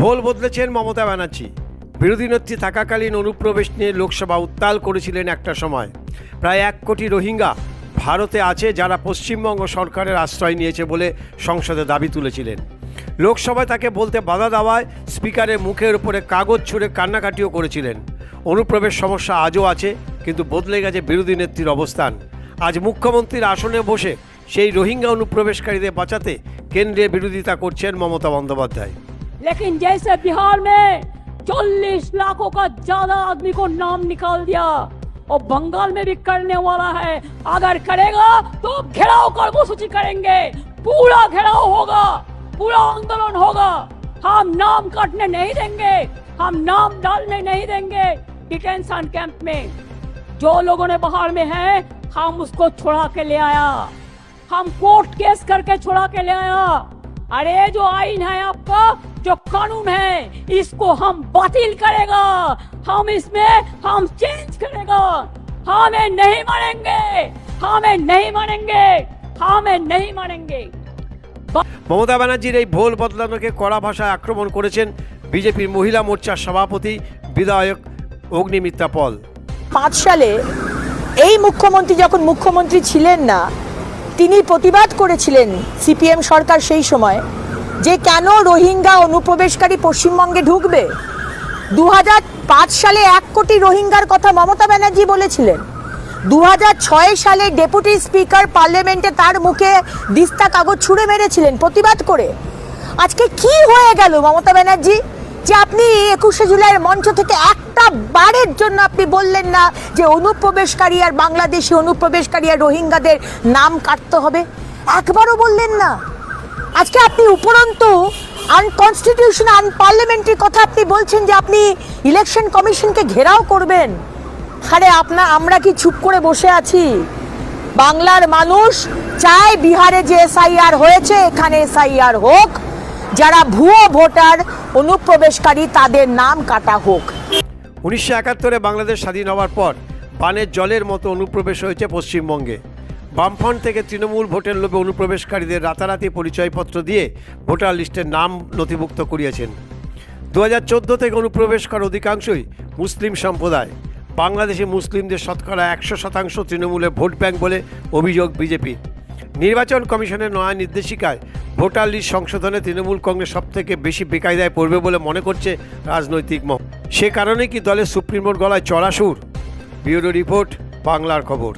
ভোল বদলেছেন মমতা ব্যানার্জি। বিরোধী নেত্রী থাকাকালীন অনুপ্রবেশ নিয়ে লোকসভা উত্তাল করেছিলেন একটা সময়। প্রায় এক কোটি রোহিঙ্গা ভারতে আছে যারা পশ্চিমবঙ্গ সরকারের আশ্রয় নিয়েছে বলে সংসদে দাবি তুলেছিলেন। লোকসভায় তাকে বলতে বাধা দেওয়ায় স্পিকারের মুখের উপরে কাগজ ছুঁড়ে কান্নাকাটিও করেছিলেন। অনুপ্রবেশ সমস্যা আজও আছে, কিন্তু বদলে গেছে বিরোধী নেত্রীর অবস্থান। আজ মুখ্যমন্ত্রীর আসনে বসে সেই রোহিঙ্গা অনুপ্রবেশকারীদের বাঁচাতে কেন্দ্রে বিরোধিতা করছেন মমতা বন্দ্যোপাধ্যায়। लेकिन जैसे बिहार में 40 लाखों का ज़्यादा आदमी को नाम निकाल दिया, और बंगाल में भी करने वाला है, अगर करेगा तो घेराव कर्मसूची करेंगे। पूरा घेराव होगा, पूरा आंदोलन होगा। हम नाम काटने नहीं देंगे, हम नाम डालने नहीं देंगे डिटेंशन कैंप में। जो लोगों ने बाहर में है, हम उसको छुड़ा के ले आया। हम कोर्ट केस करके छुड़ा के ले आया। अरे जो आइन है आपका जो कानून है इसको हम बातिल करेगा हम इसमें हम चेंज करेगा हमें नहीं मानेंगे हमें नहीं मानेंगे हमें नहीं मानेंगे মমতা ব্যানার্জির এই ভোল বদলানোকে কড়া ভাষায় আক্রমণ করেছেন বিজেপির মহিলা মোর্চার সভাপতি বিধায়ক অগ্নিমিত্রা পল পাঁচ সালে এই মুখ্যমন্ত্রী যখন মুখ্যমন্ত্রী ছিলেন না তিনি প্রতিবাদ করেছিলেন সিপিএম সরকার সেই সময় যে কেন রোহিঙ্গা অনুপ্রবেশকারী পশ্চিমবঙ্গে ঢুকবে? দু সালে এক কোটি রোহিঙ্গার কথা মমতা ব্যানার্জি বলেছিলেন। দু সালে ডেপুটি স্পিকার পার্লামেন্টে তার মুখে দিস্তা কাগজ ছুঁড়ে মেরেছিলেন প্রতিবাদ করে। আজকে কি হয়ে গেল মমতা ব্যানার্জি? যে আপনি একুশে জুলাইয়ের মঞ্চ থেকে একটা বারের জন্য আপনি বললেন না যে অনুপ্রবেশকারী আর বাংলাদেশি অনুপ্রবেশকারী আর রোহিঙ্গাদের নাম কাটতে হবে? একবারও বললেন না। আজকে আপনি উপরন্তু আনকনস্টিটিউশন আনপার্লামেন্টারি কথা আপনি বলছেন যে আপনি ইলেকশন কমিশনকে ঘেরাও করবেন। আরে আপনা, আমরা কি চুপ করে বসে আছি? বাংলার মানুষ চায় বিহারে যে এসআইআর হয়েছে, এখানে এসআইআর হোক। যারা ভুয়ো ভোটার, অনুপ্রবেশকারী, তাদের নাম কাটা হোক। উনিশশো একাত্তরে বাংলাদেশ স্বাধীন হওয়ার পর বানের জলের মতো অনুপ্রবেশ হয়েছে পশ্চিমবঙ্গে। বামফ্রন্ট থেকে তৃণমূল ভোটের লোভে অনুপ্রবেশকারীদের রাতারাতি পরিচয়পত্র দিয়ে ভোটার লিস্টের নাম নথিভুক্ত করিয়েছেন। দু হাজার চোদ্দ থেকে অনুপ্রবেশকার অধিকাংশই মুসলিম সম্প্রদায়। বাংলাদেশে মুসলিমদের শতকরা একশো শতাংশ তৃণমূলের ভোট ব্যাংক বলে অভিযোগ বিজেপি নির্বাচন কমিশনের নয়া নির্দেশিকায় ভোটার লিস্ট সংশোধনে তৃণমূল কংগ্রেস সবথেকে বেশি বেকায়দায় পড়বে বলে মনে করছে রাজনৈতিক মহ সে কারণে কি দলের সুপ্রিমোর গলায় চড়া সুর? ব্যুরো রিপোর্ট, বাংলার খবর।